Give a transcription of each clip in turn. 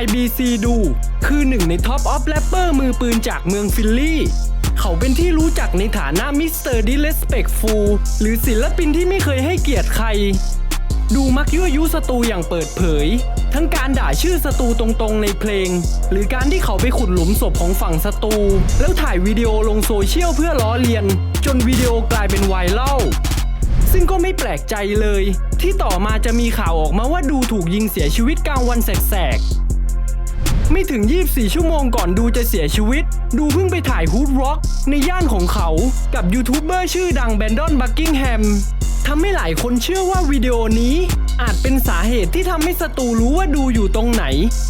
YBC ดูคือหนึ่งในท็อปออฟแรปเปอร์มือปืนจากเมืองฟิลลี่ เขาเป็นที่รู้จักในฐานะมิสเตอร์ดิเลสเปกฟูหรือศิลปินที่ไม่เคยให้เกียรติใคร ดูมักยั่วยุศัตรูอย่างเปิดเผย ทั้งการด่าชื่อศัตรูตรงๆในเพลง หรือการที่เขาไปขุดหลุมศพของฝั่งศัตรูแล้วถ่ายวิดีโอลงโซเชียลเพื่อล้อเลียน จนวิดีโอกลายเป็นไวรัลซึ่งก็ไม่แปลกใจเลย ที่ต่อมาจะมีข่าวออกมาว่าดูถูกยิงเสียชีวิตกลางวันแสกๆ ไม่ถึง 24 ชั่วโมงก่อนดูจะเสียชีวิต ดูเพิ่งไปถ่ายฮูดร็อกในย่านของเขากับยูทูบเบอร์ชื่อดังแบนดอนบักกิงแฮมทำให้หลายคนเชื่อว่าวิดีโอนี้ อาจเป็นสาเหตุที่ทำให้ศัตรูรู้ว่าดูอยู่ตรงไหน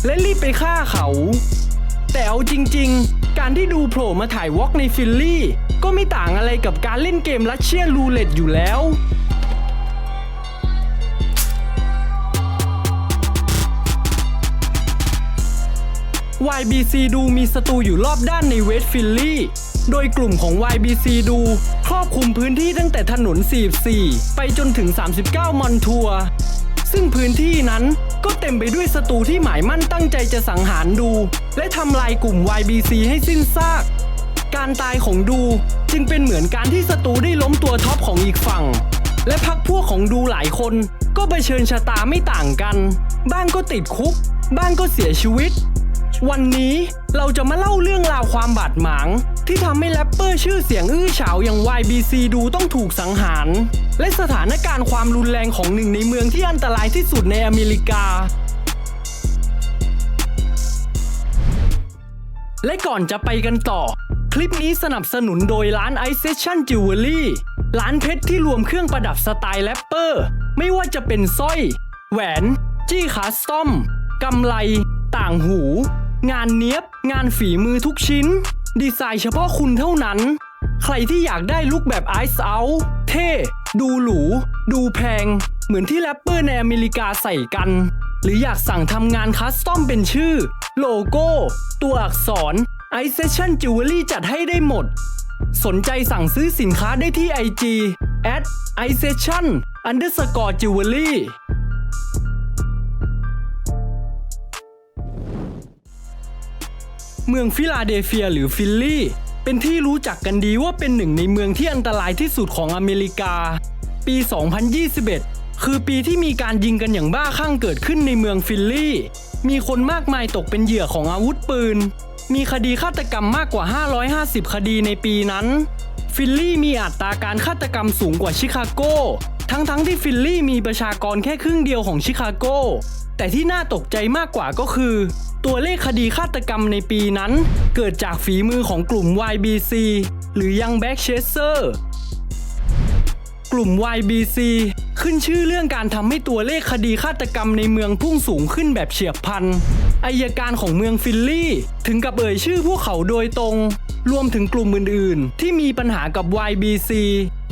และรีบไปฆ่าเขา แต่เอาจริง ๆ การที่ดูโผล่มาถ่ายวอล์กในฟิลลี่ ก็ไม่ต่างอะไรกับการเล่นเกมรัสเชียรูเล็ตอยู่แล้ว YBC ดูมีศัตรูอยู่รอบด้านในเวสฟิลลี่ โดยกลุ่มของ YBC ดูครอบคลุมพื้นที่ตั้งแต่ถนน 44 ไปจนถึง 39 มอนทัวร์ซึ่งพื้นที่นั้นก็เต็มไปด้วยศัตรูที่หมายมั่นตั้งใจจะสังหารดู และทำลายกลุ่ม YBC ให้สิ้นซาก การตายของดูจึงเป็นเหมือนการที่ศัตรูได้ล้มตัวท็อปของอีกฝั่ง และพักพวกของดูหลายคนก็เผชิญชะตาไม่ต่างกัน บ้างก็ติดคุก บ้างก็เสียชีวิต วันนี้เราจะมาเล่าเรื่องราวความบาดหมาง ที่ทำให้แรปเปอร์ชื่อเสียงอื้อฉาวอย่าง YBC ดูต้องถูกสังหาร และสถานการณ์ความรุนแรงของหนึ่งในเมืองที่อันตรายที่สุดในอเมริกา และก่อนจะไปกันต่อ คลิปนี้สนับสนุนโดยร้าน i s e s s i o n Jewelry ร้านเพชรที่รวมเครื่องประดับสไตล์แรปเปอร์ ไม่ว่าจะเป็นสร้อย แหวน จี้คัสตอมกำไล ต่างหู งานเนี้ยบ งานฝีมือทุกชิ้น ดีไซน์เฉพาะคุณเท่านั้น ใครที่อยากได้ลุคแบบไอซ์เอาเท่ ดูหรู ดูแพง เหมือนที่แรปเปอร์ในอเมริกาใส่กัน หรืออยากสั่งทำงานคัสตอมเป็นชื่อ โลโก้ ตัวอักษร i s e s s i o n Jewelry จัดให้ได้หมด สนใจสั่งซื้อสินค้าได้ที่ IG at i s e s s i o n underscore jewelry เมืองฟิลาเดลเฟียหรือฟิลลี่ เป็นที่รู้จักกันดีว่าเป็นหนึ่งในเมืองที่อันตรายที่สุดของอเมริกา ปี 2021 คือปีที่มีการยิงกันอย่างบ้าคลั่งเกิดขึ้นในเมืองฟิลลี่ มีคนมากมายตกเป็นเหยื่อของอาวุธปืน มีคดีฆาตกรรมมากกว่า 550 คดีในปีนั้น ฟิลลี่มีอัตราการฆาตกรรมสูงกว่าชิคาโกทั้งๆทที่ฟิลลี่มีประชากรแค่ครึ่งเดียวของชิคาโก แต่ที่น่าตกใจมากกว่าก็คือ ตัวเลขคดีฆาตกรรมในปีนั้น เกิดจากฝีมือของกลุ่ม YBC หรือ Young Back Chaser กลุ่ม YBC ขึ้นชื่อเรื่องการทำให้ตัวเลขคดีฆาตกรรมในเมืองพุ่งสูงขึ้นแบบเฉียบพลันอายการของเมืองฟิลลี่ ถึงกับเอ่ยชื่อพวกเขาโดยตรง รวมถึงกลุ่มอื่นๆ ที่มีปัญหากับ YBC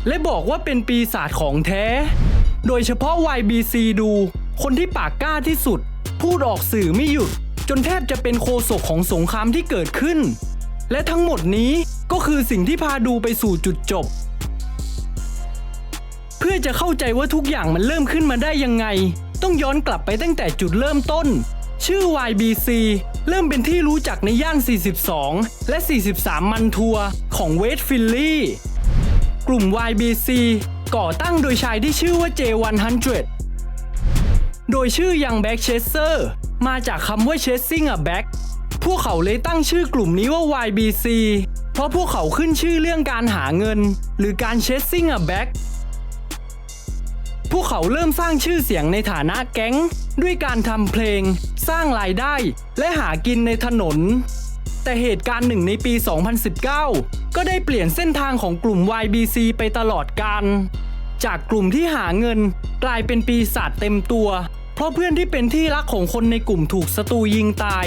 และบอกว่าเป็นปีศาจของแท้ โดยเฉพาะ YBC ดู คนที่ปากกล้าที่สุด พูดออกสื่อไม่หยุด จนแทบจะเป็นโคศกของสงครามที่เกิดขึ้น และทั้งหมดนี้ก็คือสิ่งที่พาดูไปสู่จุดจบ เพื่อจะเข้าใจว่าทุกอย่างมันเริ่มขึ้นมาได้ยังไง ต้องย้อนกลับไปตั้งแต่จุดเริ่มต้น ชื่อ YBC เริ่มเป็นที่รู้จักในย่าน 42 และ 43 มันทัวร์ของเวสต์ฟิลลี่ กลุ่ม YBC ก่อตั้งโดยชายที่ชื่อว่า J100 โดยชื่อ Young Back Chaser มาจากคำว่า chasing a back พวกเขาเลยตั้งชื่อกลุ่มนี้ว่า YBC เพราะพวกเขาขึ้นชื่อเรื่องการหาเงิน หรือการ chasing a back พวกเขาเริ่มสร้างชื่อเสียงในฐานะแก๊ง ด้วยการทำเพลง สร้างรายได้ และหากินในถนน แต่เหตุการณ์หนึ่งในปี 2019 ก็ได้เปลี่ยนเส้นทางของกลุ่ม YBC ไปตลอดกาล จากกลุ่มที่หาเงิน กลายเป็นปีศาจเต็มตัว เพราะเพื่อนที่เป็นที่รักของคนในกลุ่มถูกศัตรูยิงตาย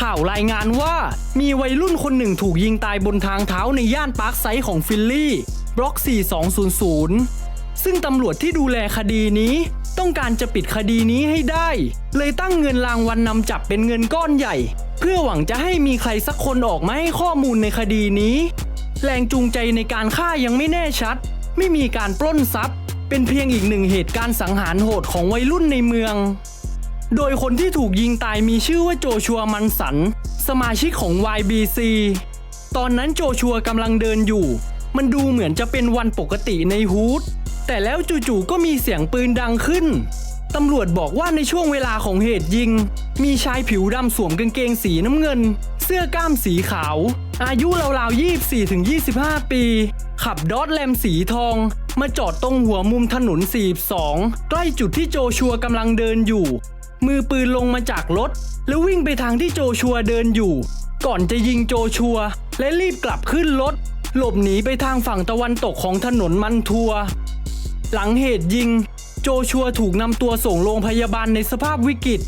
ข่าวรายงานว่ามีวัยรุ่นคนหนึ่งถูกยิงตายบนทางเท้าในย่านปาร์คไซด์ของฟิลลี่บล็อก 4200 ซึ่งตำรวจที่ดูแลคดีนี้ต้องการจะปิดคดีนี้ให้ได้ เลยตั้งเงินรางวัลนนำจับเป็นเงินก้อนใหญ่ เพื่อหวังจะให้มีใครสักคนออกมาให้ข้อมูลในคดีนี้ แรงจูงใจในการฆ่ายังไม่แน่ชัด ไม่มีการปล้นทรัพย์ เป็นเพียงอีกหนึ่งเหตุการณ์สังหารโหดของวัยรุ่นในเมือง โดยคนที่ถูกยิงตายมีชื่อว่าโจชัวมันสัน สมาชิกของ YBC ตอนนั้นโจชัวกำลังเดินอยู่ มันดูเหมือนจะเป็นวันปกติในฮูดแต่แล้วจู่ๆก็มีเสียงปืนดังขึ้นตำรวจบอกว่าในช่วงเวลาของเหตุยิง มีชายผิวดำสวมกางเกงสีน้ำเงิน เสื้อกล้ามสีขาว อายุราวๆ 24-25 ปี ขับดอทแลมสีทอง มาจอดตรงหัวมุมถนน 42 ใกล้จุดที่โจชัวกำลังเดินอยู่ มือปืนลงมาจากรถ แล้ววิ่งไปทางที่โจชัวเดินอยู่ ก่อนจะยิงโจชัว และรีบกลับขึ้นรถ หลบหนีไปทางฝั่งตะวันตกของถนนมันทัว หลังเหตุยิง โจชัวถูกนำตัวส่งโรงพยาบาลในสภาพวิกฤต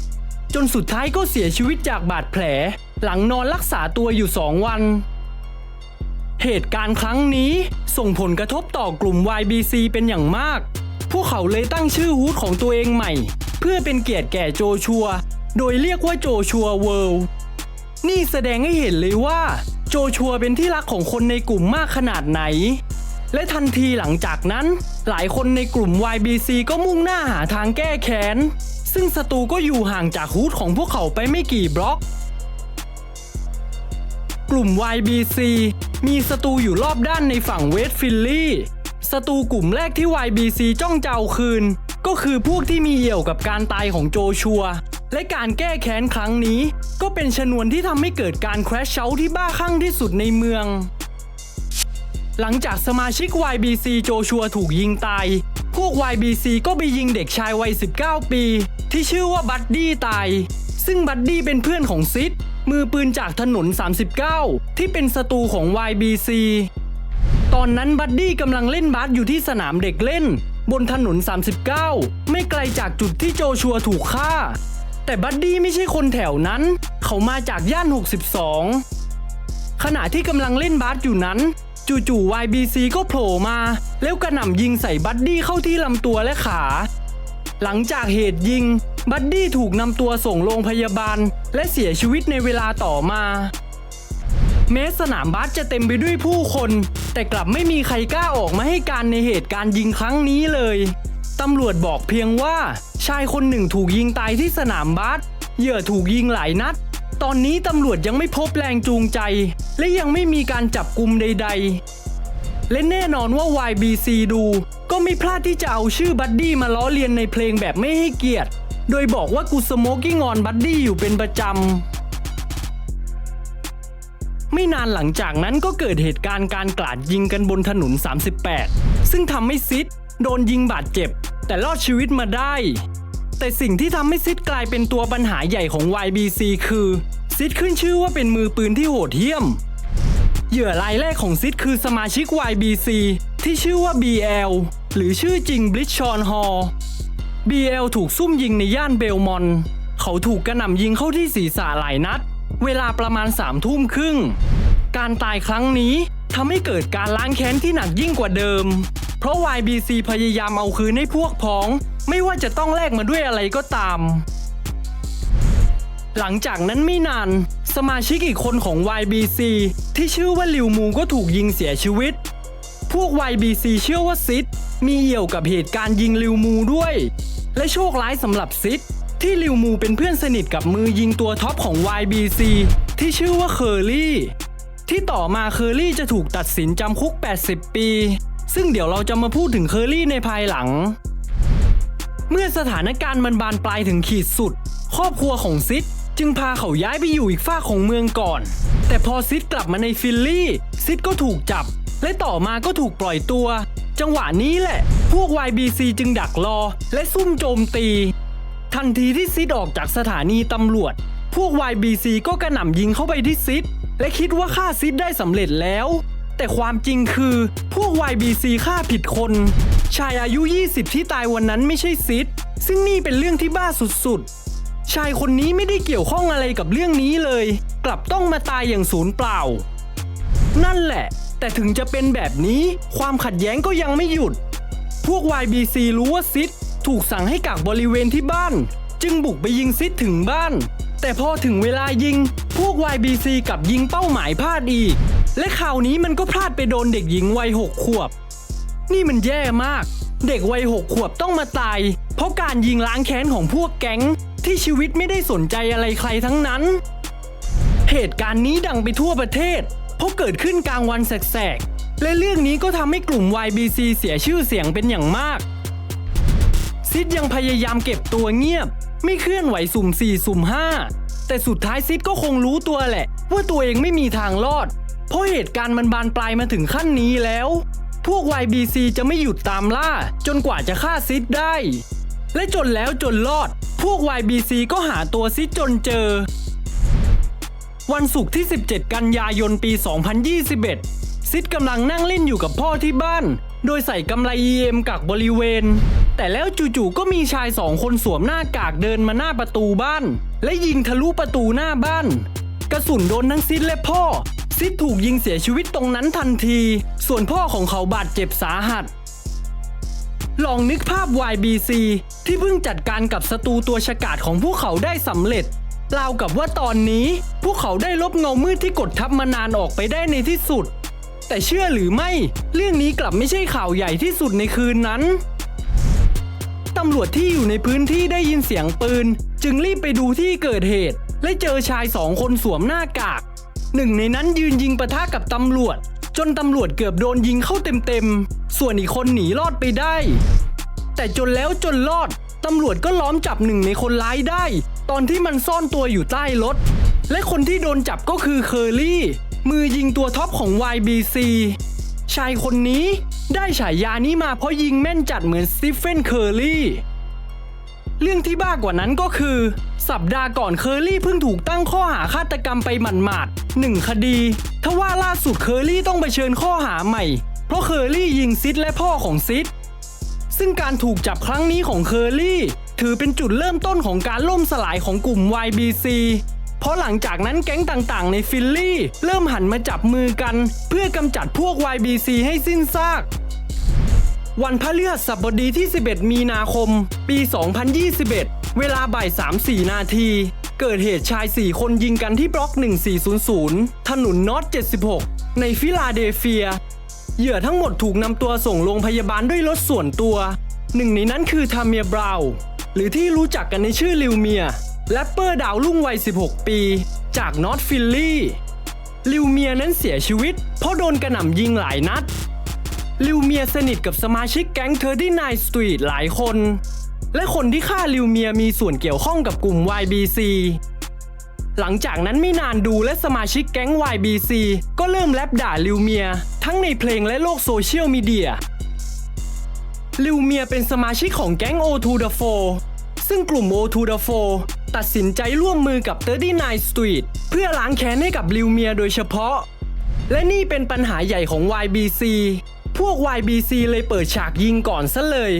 จนสุดท้ายก็เสียชีวิตจากบาดแผล หลังนอนรักษาตัวอยู่สองวัน เหตุการณ์ครั้งนี้ส่งผลกระทบต่อกลุ่ม YBC เป็นอย่างมาก พวกเขาเลยตั้งชื่อฮูดของตัวเองใหม่ เพื่อเป็นเกียรติแก่โจชัว โดยเรียกว่าโจชัวเวิลด์นี่แสดงให้เห็นเลยว่า โจชัวเป็นที่รักของคนในกลุ่มมากขนาดไหน และทันทีหลังจากนั้น หลายคนในกลุ่ม YBC ก็มุ่งหน้าหาทางแก้แค้น ซึ่งศัตรูก็อยู่ห่างจากฮูดของพวกเขาไปไม่กี่บล็อก กลุ่ม YBC มีศัตรูอยู่รอบด้านในฝั่งเวสฟิลลี่ศัตรูกลุ่มแรกที่ YBC จ้องจะเอาคืน ก็คือพวกที่มีเอี่ยวกับการตายของโจชัว และการแก้แค้นครั้งนี้ ก็เป็นชนวนที่ทำให้เกิดการแครชเชาที่บ้าคลั่งที่สุดในเมือง หลังจากสมาชิก YBC โจชัวถูกยิงตาย พวก YBC ก็ไปยิงเด็กชายวัย 19 ปี ที่ชื่อว่าบัดดี้ตาย ซึ่งบัดดี้เป็นเพื่อนของซิด มือปืนจากถนน 39 ที่เป็นศัตรูของ YBC ตอนนั้นบัดดี้กำลังเล่นบาสอยู่ที่สนามเด็กเล่น บนถนน 39 ไม่ไกลจากจุดที่โจชัวถูกฆ่า แต่บัดดี้ไม่ใช่คนแถวนั้น เขามาจากย่าน 62 ขณะที่กำลังเล่นบาสอยู่นั้น จู่ๆ YBC ก็โผล่มา แล้วกระหน่ำยิงใส่บัดดี้เข้าที่ลำตัวและขา หลังจากเหตุยิง บัดดี้ถูกนำตัวส่งโรงพยาบาล และเสียชีวิตในเวลาต่อมาแม้สนามบาสจะเต็มไปด้วยผู้คน แต่กลับไม่มีใครกล้าออกมาให้การในเหตุการณ์ยิงครั้งนี้เลย ตำรวจบอกเพียงว่า ชายคนหนึ่งถูกยิงตายที่สนามบาสเหยื่อถูกยิงหลายนัด ตอนนี้ตำรวจยังไม่พบแรงจูงใจ และยังไม่มีการจับกลุมใด ๆ และแน่นอนว่า YBC ดู ก็ไม่พลาดที่จะเอาชื่อบัดดี้มาล้อเลียนในเพลงแบบไม่ให้เกียรติ โดยบอกว่ากูสโมกิ้งออนบัดดี้อยู่เป็นประจำ ไม่นานหลังจากนั้นก็เกิดเหตุการณ์การกราดยิงกันบนถนน 38 ซึ่งทำให้ซิดโดนยิงบาดเจ็บ แต่รอดชีวิตมาได้ แต่สิ่งที่ทำให้ซิดกลายเป็นตัวปัญหาใหญ่ของ YBC คือซิดขึ้นชื่อว่าเป็นมือปืนที่โหดเหี้ยม เหยื่อรายแรกของซิดคือสมาชิก YBC ที่ชื่อว่า BL หรือชื่อจริงบลิชชอนฮอล BL ถูกซุ่มยิงในย่านเบลมอน เขาถูกกระหน่ำยิงเข้าที่ศีรษะหลายนัด เวลาประมาณสามทุ่มครึ่ง การตายครั้งนี้ทำให้เกิดการล้างแค้นที่หนักยิ่งกว่าเดิม เพราะ YBC พยายามเอาคืนให้พวกพ้อง ไม่ว่าจะต้องแลกมาด้วยอะไรก็ตาม หลังจากนั้นไม่นาน สมาชิกอีกคนของ YBC ที่ชื่อว่าลิวมูก็ถูกยิงเสียชีวิต พวก YBC เชื่อว่าซิดมีเอี่ยวกับเหตุการณ์ยิงลิวมูด้วย และโชคร้ายสำหรับซิดที่ลิวมูเป็นเพื่อนสนิทกับมือยิงตัวท็อปของ YBC ที่ชื่อว่าเคอรี่ ที่ต่อมาเคอรี่จะถูกตัดสินจำคุก 80 ปี ซึ่งเดี๋ยวเราจะมาพูดถึงเคอรี่ในภายหลัง เมื่อสถานการณ์มันบานปลายถึงขีดสุด ครอบครัวของซิด จึงพาเขาย้ายไปอยู่อีกฝ้าของเมืองก่อน แต่พอซิดกลับมาในฟิลลี่ซิดก็ถูกจับ และต่อมาก็ถูกปล่อยตัว จังหวะนี้แหละ พวก YBC จึงดักรอ และซุ่มโจมตี ทันทีที่ซิดออกจากสถานีตำรวจ พวก YBC ก็กระหน่ำยิงเข้าไปที่ซิดและคิดว่าฆ่าซิดได้สำเร็จแล้ว แต่ความจริงคือ พวก YBC ฆ่าผิดคน ชายอายุ 20 ที่ตายวันนั้นไม่ใช่ซิดซึ่งนี่เป็นเรื่องที่บ้าสุดๆ ชายคนนี้ไม่ได้เกี่ยวข้องอะไรกับเรื่องนี้เลย กลับต้องมาตายอย่างศูนย์เปล่า นั่นแหละ แต่ถึงจะเป็นแบบนี้ความขัดแย้งก็ยังไม่หยุด พวก YBC รู้ว่าซิดถูกสั่งให้กักบริเวณที่บ้าน จึงบุกไปยิงซิดถึงบ้าน แต่พอถึงเวลายิง พวก YBC กลับยิงเป้าหมายพลาดอีก และข่าวนี้มันก็พลาดไปโดนเด็กหญิงวัยหกขวบ นี่มันแย่มาก เด็กวัยหกขวบต้องมาตาย เพราะการยิงล้างแค้นของพวกแก๊ง ที่ชีวิตไม่ได้สนใจอะไรใครทั้งนั้น เหตุการณ์นี้ดังไปทั่วประเทศ เพราะเกิดขึ้นกลางวันแสกๆ และเรื่องนี้ก็ทำให้กลุ่ม YBC เสียชื่อเสียงเป็นอย่างมาก ซิดยังพยายามเก็บตัวเงียบ ไม่เคลื่อนไหวสุ่ม4สุ่ม5แต่สุดท้ายซิดก็คงรู้ตัวแหละ ว่าตัวเองไม่มีทางรอด เพราะเหตุการณ์มันบานปลายมาถึงขั้นนี้แล้ว พวก YBC จะไม่หยุดตามล่า จนกว่าจะฆ่าซิดได้ และจนแล้วจนรอด พวก YBC ก็หาตัวซิดจนเจอ วันศุกร์ที่ 17 กันยายนปี 2021 ซิดกำลังนั่งเล่นอยู่กับพ่อที่บ้าน โดยใส่กำไล EM กักบริเวณ แต่แล้วจู่ๆก็มีชายสองคนสวมหน้ากากเดินมาหน้าประตูบ้าน และยิงทะลุประตูหน้าบ้าน กระสุนโดนทั้งซิดและพ่อ ซิดถูกยิงเสียชีวิตตรงนั้นทันที ส่วนพ่อของเขาบาดเจ็บสาหัส ลองนึกภาพ YBC ที่เพิ่งจัดการกับศัตรูตัวฉกาจของพวกเขาได้สำเร็จราวกับว่าตอนนี้พวกเขาได้ลบเงามืดที่กดทับมานานออกไปได้ในที่สุด แต่เชื่อหรือไม่ เรื่องนี้กลับไม่ใช่ข่าวใหญ่ที่สุดในคืนนั้น ตำรวจที่อยู่ในพื้นที่ได้ยินเสียงปืน จึงรีบไปดูที่เกิดเหตุ และเจอชายสองคนสวมหน้ากาก หนึ่งในนั้นยืนยิงปะทะกับตำรวจ จนตำรวจเกือบโดนยิงเข้าเต็มๆ ส่วนอีกคนหนีรอดไปได้ แต่จนแล้วจนรอด ตำรวจก็ล้อมจับหนึ่งในคนร้ายได้ ตอนที่มันซ่อนตัวอยู่ใต้รถ และคนที่โดนจับก็คือเคอรี่ มือยิงตัวท็อปของ YBC ชายคนนี้ได้ฉายานี้มาเพราะยิงแม่นจัดเหมือนสตีเฟนเคอรี่ เรื่องที่บ้ากว่านั้นก็คือ สัปดาห์ก่อนเคอรี่เพิ่งถูกตั้งข้อหาฆาตกรรมไปหมาดๆหนึ่งคดีทว่าล่าสุดเคอรี่ต้องไปเชิญข้อหาใหม่ เพราะเคอรี่ยิงซิดและพ่อของซิดซึ่งการถูกจับครั้งนี้ของเคอรี่ ถือเป็นจุดเริ่มต้นของการล่มสลายของกลุ่ม YBC เพราะหลังจากนั้นแก๊งต่างๆ ในฟิลลี่ เริ่มหันมาจับมือกัน เพื่อกำจัดพวก YBC ให้สิ้นซาก วันพฤหัสบดีที่ 11 มีนาคม ปี 2021 เวลาบ่าย 3-4 นาที เกิดเหตุชาย 4 คนยิงกันที่บล็อก 1400 ถนนนอต 76 ในฟิลาเดลเฟีย เหยื่อทั้งหมดถูกนำตัวส่งโรงพยาบาลด้วยรถส่วนตัว หนึ่งในนั้นคือทาเมียบราวหรือที่รู้จักกันในชื่อลิวเมียแรปเปอร์ดาวรุ่งวัย 16 ปี จากนอตฟิลลี่ ลิวเมียนั้นเสียชีวิต เพราะโดนกระหน่ำยิงหลายนัด ลิวเมียสนิทกับสมาชิกแก๊ง39 Street หลายคน และคนที่ฆ่าลิวเมียมีส่วนเกี่ยวข้องกับกลุ่ม YBC หลังจากนั้นไม่นานดูและสมาชิกแก๊ง YBC ก็เริ่มแรปด่าลิวเมีย ทั้งในเพลงและโลกโซเชียลมีเดีย ลิวเมียเป็นสมาชิกของแก๊ง O2 The 4ซึ่งกลุ่ม O2 The 4ตัดสินใจร่วมมือกับ 39 Street เพื่อล้างแค้นให้กับลิวเมียโดยเฉพาะ และนี่เป็นปัญหาใหญ่ของ YBC พวก YBC เลยเปิดฉากยิงก่อนซะเลย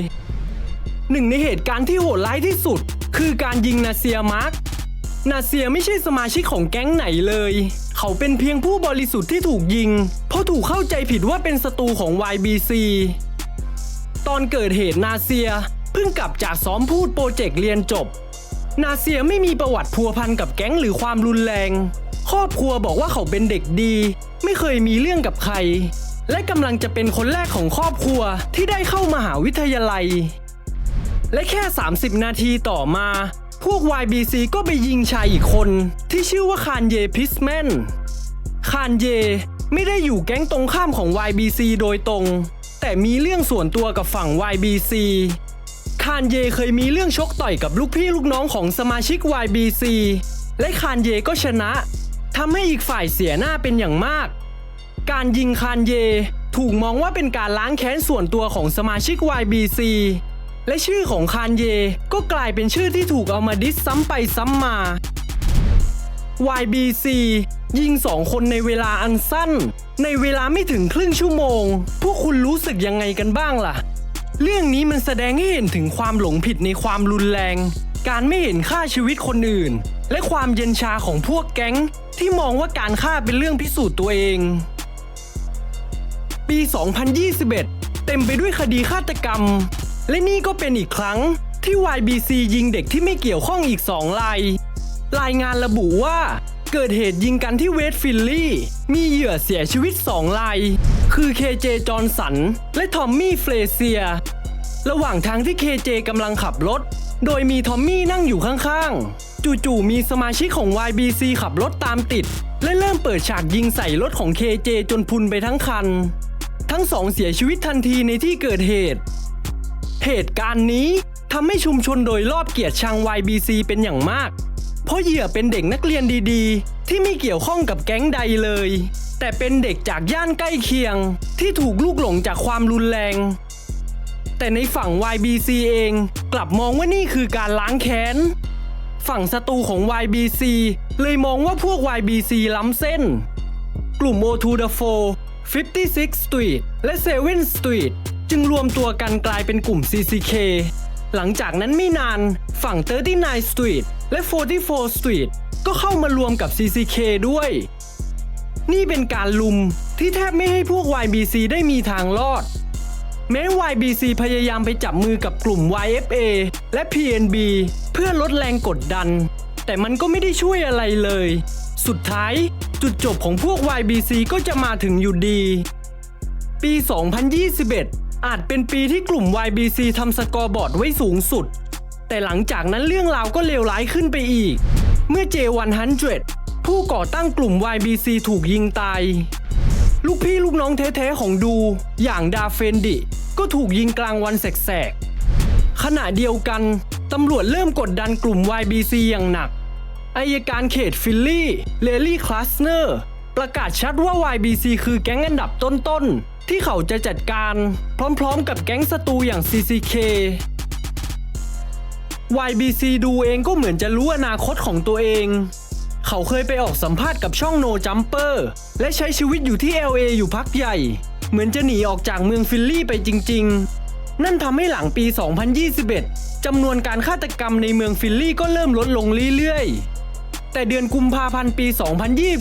หนึ่งในเหตุการณ์ที่โหดร้ายที่สุด คือการยิงนาเซียมาร์กนาเซียไม่ใช่สมาชิกของแก๊งไหนเลย เขาเป็นเพียงผู้บริสุทธิ์ที่ถูกยิง เพราะถูกเข้าใจผิดว่าเป็นศัตรูของ YBC ตอนเกิดเหตุนาเซียเพิ่งกลับจากซ้อมพูดโปรเจกต์เรียนจบ นาเซียไม่มีประวัติพัวพันกับแก๊งหรือความรุนแรง ครอบครัวบอกว่าเขาเป็นเด็กดี ไม่เคยมีเรื่องกับใคร และกำลังจะเป็นคนแรกของครอบครัวที่ได้เข้ามหาวิทยาลัย และแค่ 30 นาทีต่อมา พวก YBC ก็ไปยิงชายอีกคน ที่ชื่อว่าคานเยพิสแมนคานเยไม่ได้อยู่แก๊งตรงข้ามของ YBC โดยตรง แต่มีเรื่องส่วนตัวกับฝั่ง YBC คานเยเคยมีเรื่องชกต่อยกับลูกพี่ลูกน้องของสมาชิก YBC และคานเยก็ชนะทำให้อีกฝ่ายเสียหน้าเป็นอย่างมาก การยิงคานเย ถูกมองว่าเป็นการล้างแค้นส่วนตัวของสมาชิก YBC และชื่อของคานเยก็กลายเป็นชื่อที่ถูกเอามาดิสซ้ำไปซ้ำมา YBC ยิงสองคนในเวลาอันสั้น ในเวลาไม่ถึงครึ่งชั่วโมง พวกคุณรู้สึกยังไงกันบ้างล่ะ เรื่องนี้มันแสดงให้เห็นถึงความหลงผิดในความรุนแรง การไม่เห็นค่าชีวิตคนอื่น และความเย็นชาของพวกแก๊ง ที่มองว่าการฆ่าเป็นเรื่องพิสูจน์ตัวเอง ปี 2021 เต็มไปด้วยคดีฆาตกรรม และนี่ก็เป็นอีกครั้งที่ YBC ยิงเด็กที่ไม่เกี่ยวข้องอีกสองราย รายงานระบุว่า เกิดเหตุยิงกันที่เวสต์ฟิลลี่ มีเหยื่อเสียชีวิต2ราย คือเคเจจอห์นสัน และทอมมี่เฟลเซีย ระหว่างทางที่เคเจกำลังขับรถ โดยมีทอมมี่นั่งอยู่ข้างๆ จู่ๆมีสมาชิกของ YBC ขับรถตามติด และเริ่มเปิดฉากยิงใส่รถของ KJ จนพุนไปทั้งคัน ทั้งสองเสียชีวิตทันทีในที่เกิดเหตุ เหตุการณ์นี้ทำให้ชุมชนโดยรอบเกลียดชัง YBC เป็นอย่างมาก เพราะเหยื่อเป็นเด็กนักเรียนดีๆ ที่ไม่เกี่ยวข้องกับแก๊งใดเลย แต่เป็นเด็กจากย่านใกล้เคียง ที่ถูกลูกหลงจากความรุนแรง แต่ในฝั่ง YBC เองกลับมองว่านี่คือการล้างแค้น ฝั่งศัตรูของ YBC เลยมองว่าพวก YBC ล้ำเส้น กลุ่ม O2 The 4 56 Street และ7 Street จึงรวมตัวกันกลายเป็นกลุ่ม CCK หลังจากนั้นไม่นานฝั่ง 39 Street และ 44 Street ก็เข้ามารวมกับ CCK ด้วย นี่เป็นการลุมที่แทบไม่ให้พวก YBC ได้มีทางรอด แม้ YBC พยายามไปจับมือกับกลุ่ม YFA และ PNB เพื่อลดแรงกดดัน แต่มันก็ไม่ได้ช่วยอะไรเลย สุดท้าย จุดจบของพวก YBC ก็จะมาถึงอยู่ดี ปี 2021 อาจเป็นปีที่กลุ่ม YBC ทำสกอร์บอร์ดไว้สูงสุด แต่หลังจากนั้นเรื่องราวก็เลวร้ายขึ้นไปอีก เมื่อ J100 ผู้ก่อตั้งกลุ่ม YBC ถูกยิงตาย ลูกพี่ลูกน้องแท้ๆของดู อย่างดาเฟนดิ ก็ถูกยิงกลางวันแสกๆขณะเดียวกัน ตำรวจเริ่มกดดันกลุ่ม YBC อย่างหนัก อายการเขตฟิลลี่เลลี่คลาสเนอร์ประกาศชัดว่า YBC คือแก๊งอันดับต้นๆ ที่เขาจะจัดการพร้อมๆ กับแก๊งศัตรูอย่าง CCK YBC ดูเองก็เหมือนจะรู้อนาคตของตัวเอง เขาเคยไปออกสัมภาษณ์กับช่อง No Jumper และใช้ชีวิตอยู่ที่ LA อยู่พักใหญ่ เหมือนจะหนีออกจากเมืองฟิลลี่ไปจริง ๆ นั่นทำให้หลังปี 2021จำนวนการฆาตกรรมในเมืองฟิลลี่ก็เริ่มลดลงเรื่อยๆ แต่เดือนกุมภาพันธ์ปี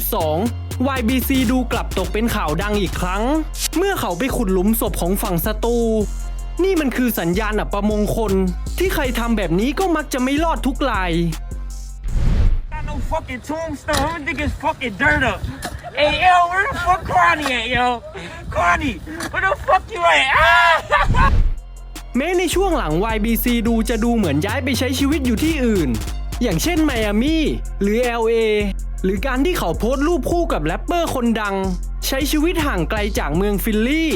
2022 YBC ดูกลับตกเป็นข่าวดังอีกครั้ง เมื่อเขาไปขุดหลุมศพของฝั่งศัตรูนี่มันคือสัญญาณอัปมงคล ที่ใครทำแบบนี้ก็มักจะไม่รอดทุกราย got no fucking tombstone. Everything is fucking dirt up. Hey, yo, where the fuck Carney at, yo? Carney, where the fuck you at? Ah! แม้ในช่วงหลัง YBC ดูจะดูเหมือนย้ายไปใช้ชีวิตอยู่ที่อื่น อย่างเช่นไมอามี่หรือ LA หรือการที่เขาโพสต์รูปคู่กับแรปเปอร์คนดัง ใช้ชีวิตห่างไกลจากเมืองฟิลลี่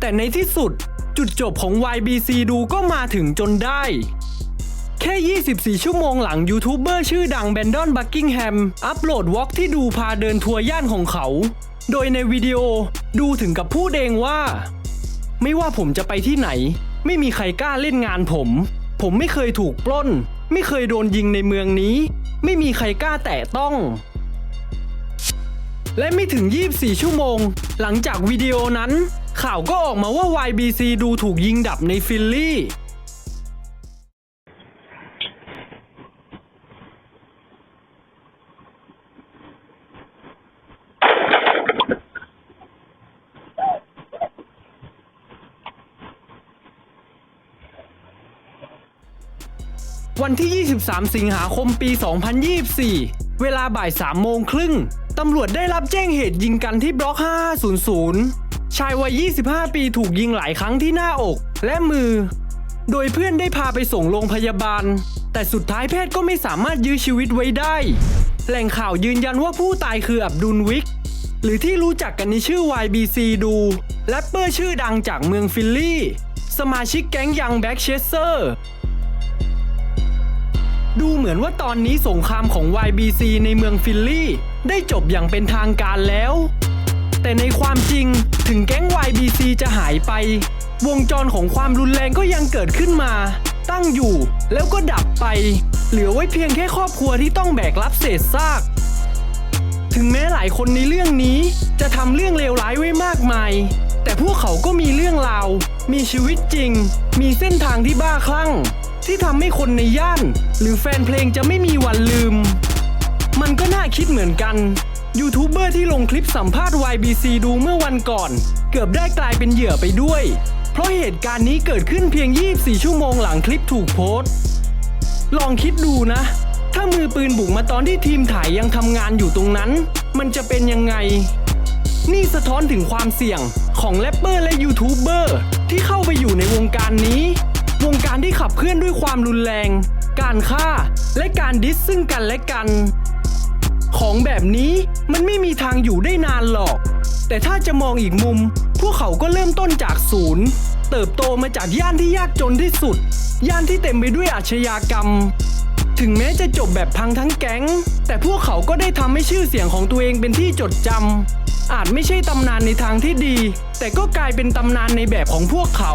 แต่ในที่สุดจุดจบของ YBC ดูก็มาถึงจนได้ แค่ 24 ชั่วโมงหลังยูทูบเบอร์ชื่อดังแบนดอนบักกิงแฮมอัปโหลดวอล์กที่ดูพาเดินทัวร์ย่านของเขา โดยในวิดีโอดูถึงกับพูดเองว่า ไม่ว่าผมจะไปที่ไหน ไม่มีใครกล้าเล่นงานผม ผมไม่เคยถูกปล้น ไม่เคยโดนยิงในเมืองนี้ ไม่มีใครกล้าแตะต้อง และไม่ถึง 24 ชั่วโมง หลังจากวิดีโอนั้น ข่าวก็ออกมาว่า YBC ดูถูกยิงดับในฟิลลี่ วันที่ 23 สิงหาคมปี 2024 เวลาบ่าย 3 โมงครึ่ง ตำรวจได้รับแจ้งเหตุยิงกันที่บล็อก 5500 ชายวัย 25 ปีถูกยิงหลายครั้งที่หน้าอกและมือ โดยเพื่อนได้พาไปส่งโรงพยาบาล แต่สุดท้ายแพทย์ก็ไม่สามารถยื้อชีวิตไว้ได้ แหล่งข่าวยืนยันว่าผู้ตายคืออับดุลวิก หรือที่รู้จักกันในชื่อ YBC ดูแรปเปอร์ชื่อดังจากเมืองฟิลลี่ สมาชิกแก๊งยังแบ็กเชสเซอร์ ดูเหมือนว่าตอนนี้สงครามของ YBC ในเมืองฟิลลี่ ได้จบอย่างเป็นทางการแล้ว แต่ในความจริงถึงแก๊ง YBC จะหายไป วงจรของความรุนแรงก็ยังเกิดขึ้นมา ตั้งอยู่แล้วก็ดับไป เหลือไว้เพียงแค่ครอบครัวที่ต้องแบกรับเศษซาก ถึงแม้หลายคนในเรื่องนี้จะทำเรื่องเลวร้ายไว้มากมาย แต่พวกเขาก็มีเรื่องราว มีชีวิตจริง มีเส้นทางที่บ้าคลั่ง ที่ทำให้คนในย่าน หรือแฟนเพลงจะไม่มีวันลืม มันก็น่าคิดเหมือนกัน ยูทูบเบอร์ที่ลงคลิปสัมภาษณ์ YBC ดูเมื่อวันก่อน เกือบได้กลายเป็นเหยื่อไปด้วย เพราะเหตุการณ์นี้เกิดขึ้นเพียง 24 ชั่วโมงหลังคลิปถูกโพสต์ ลองคิดดูนะ ถ้ามือปืนบุกมาตอนที่ทีมถ่ายยังทำงานอยู่ตรงนั้น มันจะเป็นยังไงนี่สะท้อนถึงความเสี่ยงของแรปเปอร์และยูทูบเบอร์ที่เข้าไปอยู่ในวงการนี้ วงการที่ขับเคลื่อนด้วยความรุนแรง การฆ่า และการดิสซึ่งกันและกัน ของแบบนี้มันไม่มีทางอยู่ได้นานหรอก แต่ถ้าจะมองอีกมุม พวกเขาก็เริ่มต้นจากศูนย์ เติบโตมาจากย่านที่ยากจนที่สุด ย่านที่เต็มไปด้วยอาชญากรรม ถึงแม้จะจบแบบพังทั้งแก๊ง แต่พวกเขาก็ได้ทำให้ชื่อเสียงของตัวเองเป็นที่จดจำอาจไม่ใช่ตำนานในทางที่ดี แต่ก็กลายเป็นตำนานในแบบของพวกเขา